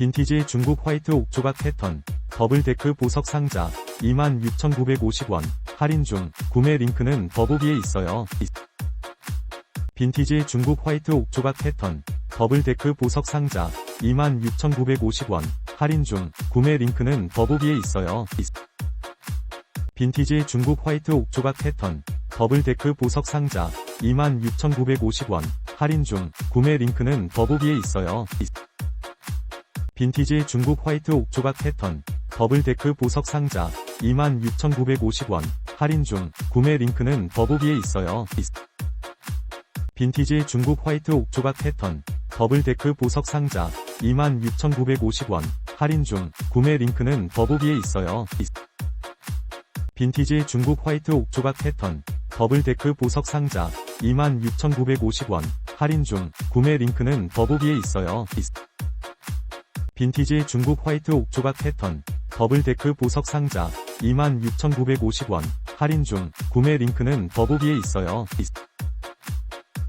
빈티지 중국 화이트 옥조각 패턴 더블데크 보석 상자 26,950원 할인 중 구매 링크는 더보기에 있어요. 빈티지 중국 화이트 옥조각 패턴 더블데크 보석 상자 26,950원 할인 중 구매 링크는 더보기에 있어요. 빈티지 중국 화이트 옥조각 패턴 더블데크 보석 상자 26,950원 할인 중 구매 링크는 더보기에 있어요. 빈티지 중국 화이트 옥조각 패턴 더블데크 보석 상자 26,950원 할인 중 구매 링크는 더보기에 있어요. 빈티지 중국 화이트 옥조각 패턴 더블데크 보석 상자 26,950원 할인 중 구매 링크는 더보기에 있어요. 빈티지 중국 화이트 옥조각 패턴 더블데크 보석 상자 26,950원 할인 중 구매 링크는 더보기에 있어요. 빈티지 중국 화이트 옥조각 패턴 더블데크 보석 상자 26,950원 할인 중 구매 링크는 더보기에 있어요.